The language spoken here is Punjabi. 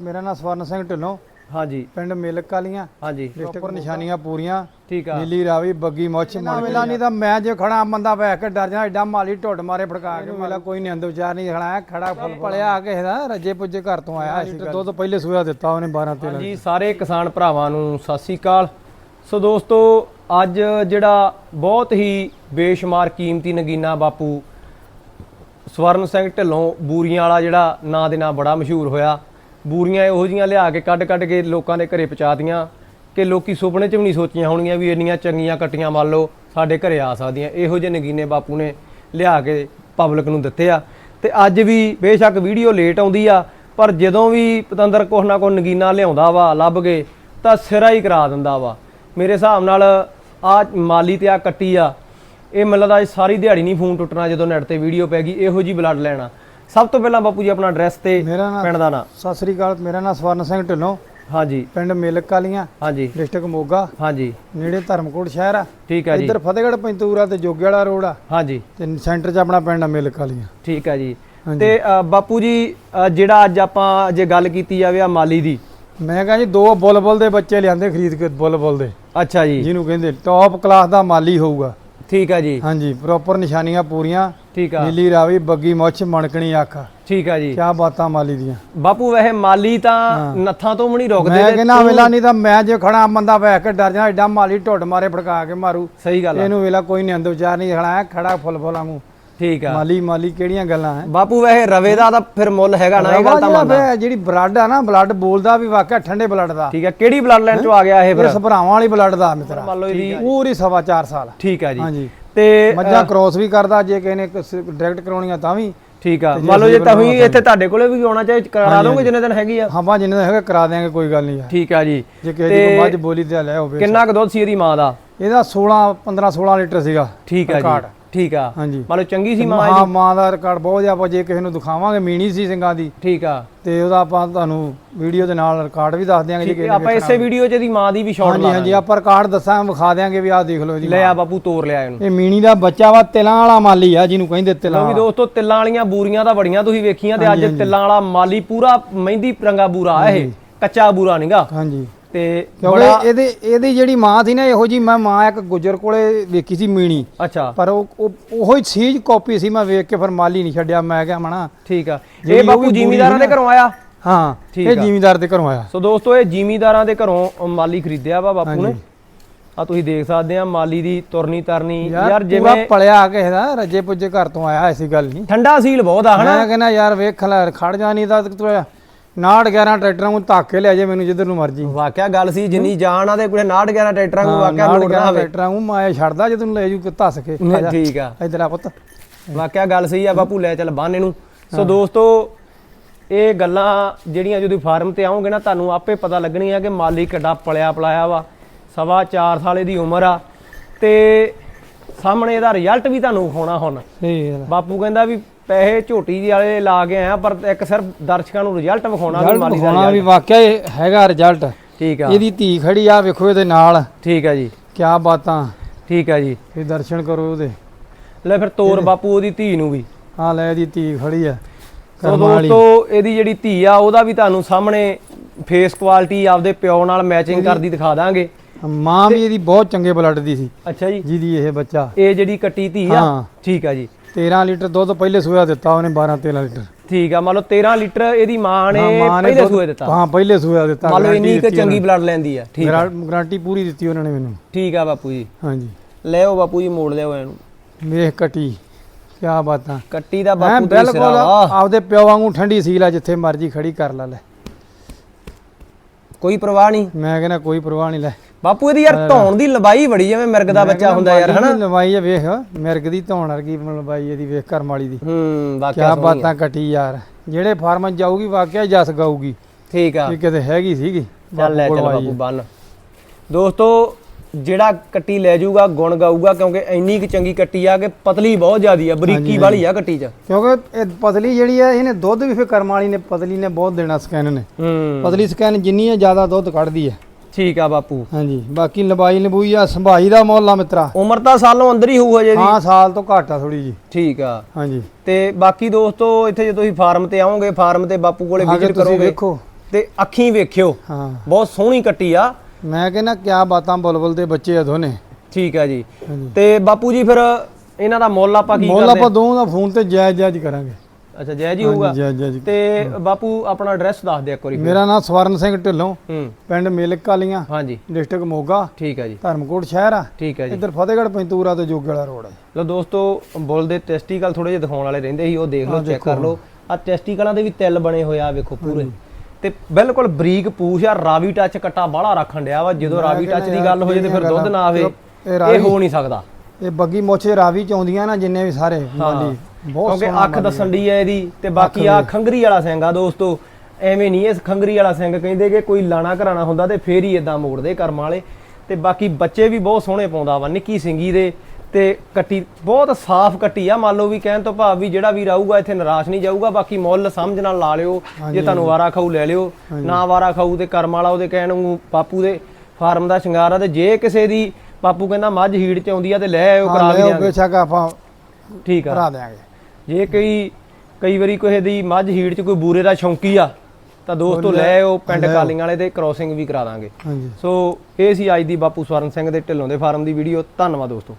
ਮੇਰਾ ਨਾਮ ਸਵਰਨ ਸਿੰਘ ਢਿੱਲੋਂ। ਹਾਂਜੀ। ਪਿੰਡ ਮਿਲਕ ਕਾਲੀਆਂ ਹਾਂਜੀ ਪ੍ਰੋਪਰ ਨਿਸ਼ਾਨੀਆਂ ਪੂਰੀਆਂ। ਠੀਕ ਆ। ਨੀਲੀ ਰਾਵੀ ਬੱਗੀ ਮੁੱਛ ਮਿਲਾ ਨਹੀਂ ਤਾਂ ਮੈਂ ਜੇ ਖੜਾ ਬੰਦਾ ਬਹਿ ਕੇ ਡਰ ਜਾ ਐਡਾ ਮਾਲੀ ਢੁੱਡ ਮਾਰੇ ਫੜਕਾ ਕੇ। ਮੇਲਾ ਕੋਈ ਨਿੰਦ ਵਿਚਾਰ ਨਹੀਂ ਖੜਾ ਖੜਾ ਫੁੱਲ ਪਲਿਆ ਕਿਸੇ ਦਾ ਰੱਜੇ ਪੁੱਜੇ ਘਰ ਤੋਂ ਆਇਆ ਸੀ ਦੁੱਧ ਪਹਿਲੇ ਸੂਆ ਦਿੱਤਾ ਉਹਨੇ 12 13 ਹਾਂਜੀ ਸਾਰੇ ਕਿਸਾਨ ਭਰਾਵਾਂ ਨੂੰ ਸਤਿ ਸ੍ਰੀ ਅਕਾਲ। ਸੋ ਦੋਸਤੋ ਅੱਜ ਜਿਹੜਾ ਬਹੁਤ ਹੀ ਬੇਸ਼ੁਮਾਰ ਕੀਮਤੀ ਨਗੀਨਾ ਬਾਪੂ ਸਵਰਨ ਸਿੰਘ ਢਿੱਲੋਂ ਬੂਰੀਆਂ ਵਾਲਾ ਜਿਹੜਾ ਨਾਂ ਦੇ ਨਾਂ ਬੜਾ ਮਸ਼ਹੂਰ ਹੋਇਆ। ਬੂਰੀਆਂ ਇਹੋ ਜੀਆਂ ਲਿਆ ਕੇ ਕੱਢ ਕੱਢ ਕੇ ਲੋਕਾਂ ਦੇ ਘਰੇ ਪਹੁੰਚਾਤੀਆਂ ਕਿ ਲੋਕੀ ਸੁਪਨੇ 'ਚ ਵੀ ਨਹੀਂ ਸੋਚੀਆਂ ਹੋਣਗੀਆਂ ਵੀ ਇੰਨੀਆਂ ਚੰਗੀਆਂ ਕੱਟੀਆਂ ਮੰਨ ਲਓ ਸਾਡੇ ਘਰੇ ਆ ਸਕਦੀਆਂ। ਇਹੋ ਜਿਹੇ ਨਗੀਨੇ ਬਾਪੂ ਨੇ ਲਿਆ ਕੇ ਪਬਲਿਕ ਨੂੰ ਦਿੱਤੇ ਆ। ਤੇ ਅੱਜ ਵੀ ਬੇਸ਼ੱਕ ਵੀਡੀਓ ਲੇਟ ਆਉਂਦੀ ਆ, ਪਰ ਜਦੋਂ ਵੀ ਪਤੰਦਰ ਕੁਛ ਨਾ ਕੁਛ ਨਗੀਨਾ ਲਿਆਉਂਦਾ ਵਾ, ਲੱਭ ਕੇ, ਤਾਂ ਸਿਰਾ ਹੀ ਕਰਾ ਦਿੰਦਾ ਵਾ। ਮੇਰੇ ਹਿਸਾਬ ਨਾਲ ਆ ਮਾਲੀ ਤੇ ਆ ਕੱਟੀ ਆ। ਇਹ ਮਤਲਬ ਅੱਜ ਸਾਰੀ ਦਿਹਾੜੀ ਨਹੀਂ ਫੋਨ ਟੁੱਟਣਾ ਜਦੋਂ ਨੈਟ ਤੇ ਵੀਡੀਓ ਪੈ ਗਈ, ਇਹੋ ਜੀ ਬਲੱਡ ਲੈਣਾ। ਸਭ ਤੋਂ ਪਹਿਲਾਂ ਬਾਪੂ ਜੀ ਆਪਣਾ ਐਡਰੈਸ ਤੇ ਮੇਰਾ ਨਾਮ ਪਿੰਡ ਦਾ ਨਾਂ। ਸਤਿ ਸ੍ਰੀ ਅਕਾਲ ਮੇਰਾ ਨਾਮ ਸਵਰਨ ਸਿੰਘ ਢਿੱਲੋਂ। ਹਾਂਜੀ। ਪਿੰਡ ਮਿਲਕ ਕਾਲੀਆਂ ਹਾਂਜੀ। ਡਿਸਟ੍ਰਿਕਟ ਮੋਗਾ। ਹਾਂਜੀ। ਨੇੜੇ ਧਰਮਕੋਟ ਸ਼ਹਿਰ ਆ। ਠੀਕ ਹੈ ਜੀ। ਇੱਧਰ ਫਤਿਹਗੜ੍ਹ ਪੈਂਤੂਰਾ ਤੇ ਜੋਗੇ ਵਾਲਾ ਰੋਡ ਆ। ਹਾਂਜੀ। ਤੇ ਸੈਂਟਰ 'ਚ ਆਪਣਾ ਪਿੰਡ ਆ ਮਿਲਕ ਕਾਲੀਆਂ। ਠੀਕ ਹੈ ਜੀ। ਤੇ ਬਾਪੂ ਜੀ ਜਿਹੜਾ ਅੱਜ ਆਪਾਂ ਜੇ ਗੱਲ ਕੀਤੀ ਜਾਵੇ ਆ ਮਾਲੀ ਦੀ। ਮੈਂ ਕਹਾਂ ਜੀ ਦੋ ਬੁੱਲਬੁੱਲ ਦੇ ਬੱਚੇ ਲਿਆਂਦੇ ਖਰੀਦ ਕੇ ਬੁੱਲਬੁੱਲ ਦੇ। ਅੱਛਾ ਜੀ। ਜਿਹਨੂੰ ਕਹਿੰਦੇ ਟੌਪ ਕਲਾਸ ਦਾ ਮਾਲੀ ਹੋਊਗਾ। ਠੀਕ ਹੈ ਜੀ। ਹਾਂਜੀ ਪ੍ਰੋਪਰ ਨਿਸ਼ਾਨੀਆਂ ਪੂਰੀਆਂ। ਠੀਕ ਆ। ਨੀਲੀ ਰਾਵੀ ਬੱਗੀ ਮੁੱਛ ਮਣਕਣੀ ਅੱਖ। ਠੀਕ ਆ ਜੀ। ਕਿਆ ਬਾਤਾਂ ਮਾਲੀ ਦੀਆਂ। ਬਾਪੂ ਵੈਸੇ ਮਾਲੀ ਤਾਂ ਨੱਥਾਂ ਤੋਂ ਵੀ ਨਹੀਂ ਰੁਕਦੇ ਮੈਂ ਕਹਿੰਦਾ ਵੇਲਾ ਨਹੀਂ ਤਾਂ ਮੈਂ ਜੇ ਖੜਾ ਬੰਦਾ ਬਹਿ ਕੇ ਡਰ ਜਾ ਐਡਾ ਮਾਲੀ ਢੁੱਡ ਮਾਰੇ ਫੜਕਾ ਕੇ ਮਾਰੂ। ਸਹੀ ਗੱਲ ਇਹਨੂੰ ਵੇਲਾ ਕੋਈ ਨਿੰਦ ਵਿਚਾਰ ਨਹੀਂ ਖੜਾ ਖੜਾ ਫੁੱਲ ਫੁੱਲ ਵਾਂਗੂ। ਠੀਕ ਆ। ਮਾਲੀ ਮਾਲੀ ਕਿਹੜੀਆਂ ਗੱਲਾਂ ਹੈ? ਬਾਪੂ ਵੈਸੇ ਰਵੇ ਦਾ ਤਾਂ ਫਿਰ ਮੁੱਲ ਹੈਗਾ ਨਾ ਇਹ ਗੱਲ ਤਾਂ ਮੰਨਦਾ। ਜਿਹੜੀ ਬਲੱਡ ਆ ਨਾ ਬਲੱਡ ਬੋਲਦਾ ਵੀ ਵਾਕਿਆ ਠੰਡੇ ਬਲੱਡ ਦਾ। ਠੀਕ ਆ ਕਿਹੜੀ ਬਲੱਡ ਲਾਈਨ ਚੋਂ ਆ ਗਿਆ ਇਹ ਫਿਰ? ਸਭਰਾਵਾਂ ਵਾਲੀ ਬਲੱਡ ਦਾ ਮਿੱਤਰਾ। ਮੰਨ ਲਓ ਇਹਦੀ ਪੂਰੀ ਸਵਾ 4 ਸਾਲ। ਠੀਕ ਆ ਜੀ। ਹਾਂਜੀ। ਤੇ ਮੱਝਾਂ ਕ੍ਰੋਸ ਵੀ ਕਰਦਾ ਜੇ ਕਿਸੇ ਨੇ ਡਾਇਰੈਕਟ ਕਰਾਉਣੀਆਂ ਤਾਂ ਵੀ। ਠੀਕ ਆ। ਤੇ ਮੰਨ ਲਓ ਜੇ ਅਸੀਂ ਤੁਸੀਂ ਇੱਥੇ ਤੁਹਾਡੇ ਕੋਲੇ ਵੀ ਆਉਣਾ ਚਾਹੇ ਕਰਾ ਦੋਗੇ ਜਿੰਨੇ ਦਿਨ ਹੈਗੀ ਆ। ਹਾਂ ਬਾ ਜਿੰਨੇ ਦਾ ਹੈਗਾ ਕਰਾ ਦਿਆਂਗੇ ਕੋਈ ਗੱਲ ਨਹੀਂ ਠੀਕ ਆ ਜੀ। ਜੇ ਕਿਸੇ ਦੀ ਮੱਝ ਬੋਲੀ ਤੇ ਲੈ ਹੋਵੇ ਕਿੰਨਾ ਕੁ ਦੁੱਧ ਸੀ ਇਹਦੀ ਮਾਂ ਦਾ? ਇਹਦਾ 16 15 16 ਲੀਟਰ ਸੀਗਾ। ਠੀਕ ਆ। ਜੀ। ਠੀਕ ਆ। ਹਾਂਜੀ। ਮੰਨ ਲਓ ਚੰਗੀ ਸੀ ਮਾਂ ਹਾਂ ਮਾਂ ਦਾ ਰਿਕਾਰਡ ਬਹੁਤ ਜ਼ਿਆਦਾ ਜੇ ਕਿਸੇ ਨੂੰ ਦਿਖਾਵਾਂਗੇ ਮੀਣੀ ਸੀ ਸਿੰਘਾਂ ਦੀ। ਠੀਕ ਆ। ਤੇ ਉਹਦਾ ਆਪਾਂ ਤੁਹਾਨੂੰ ਵੀਡੀਓ ਦੇ ਨਾਲ ਰਿਕਾਰਡ ਵੀ ਦੱਸ ਦਿਆਂਗੇ ਜੇ ਠੀਕ ਕਿਸੇ ਆ, ਆਪਾਂ ਇਸੇ ਵੀਡੀਓ 'ਚ ਇਹਦੀ ਮਾਂ ਦੀ ਵੀ ਸ਼ਾਟ ਹਾਂਜੀ ਲਾ ਹਾਂਜੀ ਆਪਾਂ ਰਿਕਾਰਡ ਦੱਸਾਂ ਵਿਖਾ ਦਿਆਂਗੇ ਵੀ ਆਹ ਦੇਖ ਲਓ ਇਹਦੀ ਲੈ ਆ ਬਾਪੂ ਤੋਰ ਲਿਆ ਇਹਨੂੰ। ਇਹ ਮੀਣੀ ਦਾ ਬੱਚਾ ਵਾ ਤਿਲਾਂ ਵਾਲਾ ਮਾਲੀ ਆ ਜਿਹਨੂੰ ਕਹਿੰਦੇ ਤਿਲਾਂ ਲਓ ਵੀ ਦੋਸਤੋ ਤਿੱਲਾਂ ਵਾਲੀਆਂ ਬੂਰੀਆਂ ਤਾਂ ਬੜੀਆਂ ਤੁਸੀਂ ਵੇਖੀਆਂ ਤੇ ਅੱਜ ਤਿੱਲਾਂ ਵਾਲਾ ਮਾਲੀ ਪੂਰਾ ਮਹਿੰਦੀ ਰੰਗਾ ਬੂਰਾ ਆ ਇਹ। ਕੱਚਾ ਬੂਰਾ ਨਹੀਂਗਾ ਹਾਂਜੀ। ਤੇ ਕਿਉਂਕਿ ਇਹਦੇ ਇਹਦੀ ਜਿਹੜੀ ਮਾਂ ਸੀ ਨਾ ਇਹੋ ਜੀ ਮੈਂ ਮਾਂ ਇੱਕ ਗੁੱਜਰ ਕੋਲੇ ਵੇਖੀ ਸੀ ਮੀਣੀ। ਅੱਛਾ। ਪਰ ਉਹ ਉਹ- ਹੀ ਸੀਜ ਕਾਪੀ ਸੀ ਮੈਂ ਵੇਖ ਕੇ ਫਿਰ ਮਾਲੀ ਨਹੀਂ ਛੱਡਿਆ ਮੈਂ ਕਿਹਾ ਮਣਾ ਠੀਕ ਆ। ਇਹ ਬਾਪੂ ਜ਼ਿਮੀਦਾਰਾਂ ਦੇ ਸੀ। ਘਰੋਂ ਆਇਆ? ਹਾਂ ਇਹ ਜ਼ਿਮੀਦਾਰ ਦੇ ਘਰੋਂ ਆਇਆ। ਸੋ ਦੋਸਤੋ ਇਹ ਜ਼ਿਮੀਦਾਰਾਂ ਦੇ ਘਰੋਂ ਮਾਲੀ ਖਰੀਦਿਆ ਵਾ ਬਾਪੂ ਨੇ। ਆ ਤੁਸੀਂ ਦੇਖ ਸਕਦੇ ਆ ਮਾਲੀ ਦੀ ਤੁਰਨੀ ਤਰਨੀ। ਯਾਰ ਜਿਵੇਂ ਜਿਵੇਂ ਪਲਿਆ ਕਿਸੇ ਦਾ ਰੱਜੇ ਪੁੱਜੇ ਘਰ ਤੋਂ ਆਇਆ ਐਸੀ ਗੱਲ ਨਹੀਂ। ਠੰਡਾ ਸੀਲ ਬਹੁਤ ਆ ਹਨਾ? ਮੈਂ ਕਹਿੰਦਾ ਯਾਰ ਵੇਖ ਲੈ ਖੜ ਜਾ ਨਹੀਂ ਤਾਂ ਤੂੰ 9 11 ਟਰੈਕਟਰਾਂ ਨੂੰ ਧੱਕ ਕੇ ਲੈ ਜਾ ਮੈਨੂੰ ਜਿੱਧਰ ਨੂੰ ਮਰਜ਼ੀ। ਵਾਕਿਆ ਗੱਲ ਸੀ ਜਿੰਨੀ ਜਾਨ ਆ ਤੇ ਕੋਈ 69 11 ਟਰੈਕਟਰਾਂ ਨੂੰ ਵਾਕਿਆ 9 ਲੋੜ ਨਾ 11 ਹੋਵੇ। ਟਰੈਕਟਰਾਂ ਨੂੰ ਮੈਂ ਛੱਡਦਾ ਜੇ ਤੈਨੂੰ ਲੈ ਜੂ ਕਿ ਧੱਸ ਕੇ ਆ ਜਾ। ਠੀਕ ਆ। ਇਧਰ ਆ ਪੁੱਤ। ਵਾਕਿਆ ਗੱਲ ਸਹੀ ਆ ਬਾਪੂ ਲੈ ਚੱਲ ਬੰਨ ਇਹਨੂੰ ਸੋ ਦੋਸਤੋ ਇਹ ਗੱਲਾਂ ਜਿਹੜੀਆਂ ਜਦੋਂ ਫਾਰਮ ਤੇ ਆਉਂਗੇ ਨਾ ਤੁਹਾਨੂੰ ਆਪੇ ਪਤਾ ਲੱਗਣੀਆਂ ਕਿ ਮਾਲੀ ਕਿੱਡਾ ਪਲਿਆ ਪਲਾਇਆ ਵਾ। ਸਵਾ 4 ਸਾਲੇ ਦੀ ਉਮਰ ਆ। ਤੇ ਸਾਹਮਣੇ ਇਹਦਾ ਰਿਜ਼ਲਟ ਵੀ ਤੁਹਾਨੂੰ ਵਿਖਾਉਣਾ ਹੁਣ। ਬਾਪੂ ਕਹਿੰਦਾ ਵੀ ਪੈਸੇ ਝੋਟੀ ਜੀ ਵਾਲੇ ਲਾ ਕੇ ਆਇਆ ਪਰ ਇੱਕ ਸਿਰਫ ਦਰਸ਼ਕਾਂ ਨੂੰ ਰਿਜ਼ਲਟ ਵਿਖਾਉਣਾ ਵੀ ਰਿਜ਼ਲਟ ਮਾਲੀ ਦਾ ਹੋਣਾ ਵੀ ਵਾਕਿਆ ਇਹ ਹੈਗਾ ਰਿਜ਼ਲਟ ਠੀਕ ਆ। ਇਹਦੀ ਧੀ ਖੜੀ ਆ ਵੇਖੋ ਇਹਦੇ ਨਾਲ। ਠੀਕ ਆ ਜੀ। ਕਿਆ ਬਾਤਾਂ। ਠੀਕ ਆ ਜੀ। ਇਹ ਦਰਸ਼ਨ ਕਰੋ ਉਹਦੇ। ਲੈ ਫਿਰ ਤੋਰ ਬਾਪੂ ਉਹਦੀ ਧੀ ਨੂੰ ਵੀ। ਆ ਲੈ ਇਹਦੀ ਧੀ ਖੜੀ ਆ। ਸੋ ਦੋਸਤੋ ਇਹਦੀ ਜਿਹੜੀ ਧੀ ਆ ਉਹਦਾ ਵੀ ਤੁਹਾਨੂੰ ਸਾਹਮਣੇ ਫੇਸ ਕੁਆਲਿਟੀ ਆਪਦੇ ਪਿਓ ਨਾਲ ਮੈਚਿੰਗ ਕਰਦੀ ਦਿਖਾ ਦਾਂਗੇ। ਮਾਂ ਵੀ ਇਹਦੀ ਬਹੁਤ ਚੰਗੇ ਬਲੱਡ ਦੀ ਸੀ। ਅੱਛਾ ਜੀ। ਜਿਹਦੀ ਇਹ ਬੱਚਾ। ਇਹ ਜਿਹੜੀ ਕੱਟੀ ਧੀ ਆ ਹਾਂ। ਠੀਕ ਆ ਜੀ। 13 ਲੀਟਰ ਦੁੱਧ ਪਹਿਲੇ ਸੂਆ ਦਿੱਤਾ ਉਹਨੇ 12 13 ਲੀਟਰ। ਠੀਕ ਆ ਮੰਨ ਲਓ 13 ਲੀਟਰ ਇਹਦੀ ਮਾਂ ਨੇ ਹਾਂ, ਮਾਂ ਨੇ ਪਹਿਲੇ ਦੁੱਧ- ਸੂਏ ਦਿੱਤਾ। ਹਾਂ ਪਹਿਲੇ ਸੂਆ ਦਿੱਤਾ ਮੰਨ ਲਓ ਇੰਨੀ ਕੁ ਚੰਗੀ ਬਲੱਡ ਲੈਂਦੀ ਆ ਠੀਕ। ਗਾਰੰਟੀ ਪੂਰੀ ਦਿੱਤੀ ਉਹਨਾਂ ਨੇ ਮੈਨੂੰ। ਠੀਕ ਆ ਬਾਪੂ ਜੀ। ਹਾਂਜੀ। ਲਿਓ ਬਾਪੂ ਜੀ ਮੋੜ ਲਿਓ ਇਹਨੂੰ। ਵੇਖ ਕਟੀ ਕਿਆ ਬਾਤਾਂ। ਕੱਟੀ ਦਾ ਮੈਂ ਬਾਪੂ ਦੀ ਬਿਲਕੁਲ ਸਿਰਾ ਆਪਦੇ ਪਿਓ ਵਾਂਗੂ ਠੰਡੀ ਸੀਲ ਆ ਜਿੱਥੇ ਮਰਜ਼ੀ ਖੜੀ ਕਰ ਲਾ ਲੈ। ਕੋਈ ਪਰਵਾਹ ਨਹੀਂ। ਮੈਂ ਕਹਿੰਦਾ ਕੋਈ ਪਰਵਾਹ ਨਹੀਂ ਲੈ। ਬਾਪੂ ਇਹਦੀ ਯਾਰ ਧੌਣ ਦੀ ਲੰਬਾਈ ਬੜੀ ਜਿਵੇਂ ਮਿਰਗ ਦਾ ਬੱਚਾ ਹੁੰਦਾ ਯਾਰ ਹਨਾ? ਲਵਾਈ ਆ ਵੇਖ ਮਿਰਗ ਦੀ ਧੌਣ ਵਰਗੀ ਲਵਾਈ ਇਹਦੀ ਵੇਖ ਕਰਮ ਵਾਲੀ ਦੀ। ਹੂੰ ਵਾਕਿਆ ਆ। ਬਾਤਾਂ ਕਟੀ ਯਾਰ। ਜਿਹੜੇ ਫਾਰਮ ਜਾਊਗੀ ਵਾਕਿਆ ਜਸ ਗਾਊਗੀ। ਠੀਕ ਆ। ਇਹ ਕਿਤੇ ਹੈਗੀ ਸੀਗੀ। ਚੱਲ ਲੈ ਚੱਲ ਬਾਪੂ ਬੰਨ। ਦੋਸਤੋ ਜਿਹੜਾ ਕੱਟੀ ਲੈ ਜਾਊਗਾ ਗੁਣ ਗਾਊਗਾ ਕਿਉਂਕਿ ਇੰਨੀ ਕੁ ਚੰਗੀ ਕੱਟੀ ਆ ਕਿ ਪਤਲੀ ਬਹੁਤ ਜ਼ਿਆਦੀ ਆ ਬਰੀਕੀ ਵਾਲੀ ਆ ਕੱਟੀ 'ਚ। ਕਿਉਂਕਿ ਇਹ ਪਤਲੀ ਜਿਹੜੀ ਆ ਇਹਨੇ ਦੁੱਧ ਵੀ ਫਿਰ ਕਰਮ ਵਾਲੀ ਨੇ ਪਤਲੀ ਨੇ ਬਹੁਤ ਦੇਣਾ ਸਕੈਨ ਨੇ। ਪਤਲੀ ਸਕੈਨ ਜਿੰਨੀ ਆ ਜ਼ਿਆਦਾ ਦੁੱਧ ਕੱਢਦੀ ਆ। ਠੀਕ ਆ ਬਾਪੂ। ਹਾਂਜੀ ਬਾਕੀ ਲੰਬਾਈ ਲੰਬੂਈ ਆ ਸੰਭਾਈ ਦਾ ਮੁੱਲ ਆ ਮਿੱਤਰਾ। ਉਮਰ ਤਾਂ ਸਾਲੋਂ ਅੰਦਰ ਹੀ ਹੋਊ ਹਜੇ ਦੀ ਹਾਂ ਸਾਲ ਤੋਂ ਘੱਟ ਆ ਥੋੜੀ ਜੀ ਠੀਕ ਆ। ਹਾਂਜੀ। ਤੇ ਬਾਕੀ ਦੋਸਤੋ ਇੱਥੇ ਜੇ ਤੁਸੀਂ ਫਾਰਮ ਤੇ ਆਓਗੇ ਫਾਰਮ ਤੇ ਬਾਪੂ ਕੋਲੇ ਆਗੇ ਵਿਜ਼ਿਟ ਤੁਸੀਂ ਕਰੋਗੇ ਵੇਖੋ। ਤੇ ਅੱਖੀਂ ਵੇਖਿਓ। ਹਾਂ। ਬਹੁਤ ਸੋਹਣੀ ਕੱਟੀ ਆ। ਮੈਂ ਕਹਿੰਦਾ ਕਿਆ ਬਾਤਾਂ ਬੁਲਬੁਲ ਦੇ ਬੱਚੇ ਆ ਦੋਨੇ। ਠੀਕ ਹੈ ਜੀ। ਹਾਂਜੀ। ਤੇ ਬਾਪੂ ਜੀ ਫਿਰ ਇਹਨਾਂ ਦਾ ਮੁੱਲ ਆਪਾਂ ਕੀ ਮੁੱਲ ਕਰਦੇ ਆਪਾਂ ਦੋਵਾਂ ਦਾ ਫੋਨ ਤੇ ਜਾਇਜ਼ ਜਾਇਜ਼ ਕਰਾਂਗੇ। ਅੱਛਾ ਜੈ ਜੀ ਹੋਊਗਾ। ਜਾਇਜ਼ ਜਾਇਜ਼ ਤੇ ਬਾਪੂ ਆਪਣਾ ਐਡਰੈਸ ਦੱਸ ਦਿਓ ਇੱਕ ਵਾਰੀ। ਮੇਰਾ ਨਾਮ ਸਵਰਨ ਸਿੰਘ ਢਿੱਲੋਂ ਪਿੰਡ ਮੇਲਕ ਕਾਲੀਆਂ ਹਾਂਜੀ। ਡਿਸਟ੍ਰਿਕਟ ਮੋਗਾ ਠੀਕ ਹੈ ਜੀ। ਧਰਮਕੋਟ ਸ਼ਹਿਰ ਆ। ਠੀਕ ਹੈ ਜੀ। ਇੱਧਰ ਫਤਿਹਗੜ੍ਹ ਪੈਂਤੂਰਾ ਤੇ ਜੋਗੇ ਵਾਲਾ ਰੋਡ ਹੈ ਲੋ ਦੋਸਤੋ ਬੁੱਲ ਦੇ ਟੈਸਟੀਕਲ ਥੋੜੇ ਜਿਹਾ ਦਿਖਾਉਣ ਵਾਲੇ ਰਹਿੰਦੇ ਸੀ ਉਹ ਦੇਖ ਲਓ ਚੈੱਕ ਕਰ ਲਓ। ਆ ਟੈਸਟੀਕਲਾਂ ਦੇ ਵੀ ਤਿਲ ਬਣੇ ਹੋਏ ਆ ਵੇਖੋ ਪੂਰੇ। ਤੇ ਬਿਲਕੁਲ ਬਰੀਕ ਪੂਛ ਆ ਰਾਵੀ ਟੱਚ ਕੱਟਾ ਬਾਹਲਾ ਰੱਖਣ ਡਿਆ ਵਾ ਜਦੋਂ ਰਾਵੀ ਟੱਚ ਦੀ ਗੱਲ ਹੋ ਜੇ ਤੇ ਫਿਰ ਦੁੱਧ ਨਾ ਆਵੇ ਇਹ ਹੋ ਨਹੀਂ ਸਕਦਾ। ਇਹ ਬੱਗੀ ਮੋਛੇ ਰਾਵੀ ਚ ਆਉਂਦੀਆਂ ਨਾ ਜਿੰਨੇ ਵੀ ਸਾਰੇ ਮਾਲੀ ਕਿਉਂਕਿ ਅੱਖ ਦੱਸਣ ਦੀ ਹੈ ਇਹਦੀ ਤੇ ਬਾਕੀ ਆ ਖੰਗਰੀ ਵਾਲਾ ਸਿੰਘ ਆ ਦੋਸਤੋ ਐਵੇਂ ਨਹੀਂ ਇਸ ਖੰਗਰੀ ਵਾਲਾ ਸਿੰਘ ਕਹਿੰਦੇ ਕਿ ਕੋਈ ਲਾਣਾ ਘਰਾਣਾ ਹੁੰਦਾ ਤੇ ਫੇਰ ਹੀ ਇਦਾਂ ਮੋੜਦੇ ਕਰਮ ਵਾਲੇ। ਤੇ ਬਾਕੀ ਬੱਚੇ ਵੀ ਬਹੁਤ ਸੋਹਣੇ ਪਾਉਂਦਾ ਵਾ ਨਿੱਕੀ ਸਿੰਗੀ ਦੇ ਤੇ ਕੱਟੀ ਬਹੁਤ ਸਾਫ਼ ਕੱਟੀ ਆ। ਮੰਨ ਲਓ ਵੀ ਕਹਿਣ ਤੋਂ ਭਾਵ ਵੀ ਜਿਹੜਾ ਵੀ ਆਊਗਾ ਇੱਥੇ ਨਿਰਾਸ਼ ਨਹੀਂ ਜਾਊਗਾ ਬਾਕੀ ਮੁੱਲ ਸਮਝ ਨਾਲ ਲਾ ਲਿਓ ਜੇ ਤੁਹਾਨੂੰ ਵਾਰਾ ਖਾਊ ਲੈ ਲਿਓ ਨਾ ਵਾਰਾ ਖਾਊ ਤੇ ਕਰਮ ਵਾਲਾ ਉਹਦੇ ਕਹਿਣ ਨੂੰ ਪਾਪੂ ਦੇ ਫਾਰਮ ਦਾ ਸ਼ਿੰਗਾਰ ਆ ਤੇ ਜੇ ਕਿਸੇ ਦੀ ਪਾਪੂ ਕਹਿੰਦਾ ਮੱਝ ਹੀੜ ਚ ਆਉਂਦੀ ਆ ਤੇ ਲੈ ਆਇਓ ਕਰਾ ਦਿਆਂਗੇ। ਬੇਸ਼ੱਕ ਆਪਾਂ ਠੀਕ ਆ। ਕਰਾ ਦਿਆਂਗੇ। ਜੇ ਕਈ ਕਈ ਵਾਰੀ ਕਿਸੇ ਦੀ ਮੱਝ ਹੀੜ ਚ ਕੋਈ ਬੂਰੇ ਦਾ ਸ਼ੌਂਕੀ ਆ ਤਾਂ ਦੋਸਤੋ ਲੈ ਆਓ ਪਿੰਡ ਕਾਲੀਆਂ ਵਾਲੇ ਤੇ ਕ੍ਰੋਸਿੰਗ ਵੀ ਕਰਾ ਦਾਂਗੇ। ਸੋ ਇਹ ਸੀ ਅੱਜ ਦੀ ਬਾਪੂ ਸਵਰਨ ਸਿੰਘ ਦੇ ਢਿੱਲੋਂ ਦੇ ਫਾਰਮ ਦੀ ਵੀਡੀਓ ਧੰਨਵਾਦ ਦੋਸਤੋ।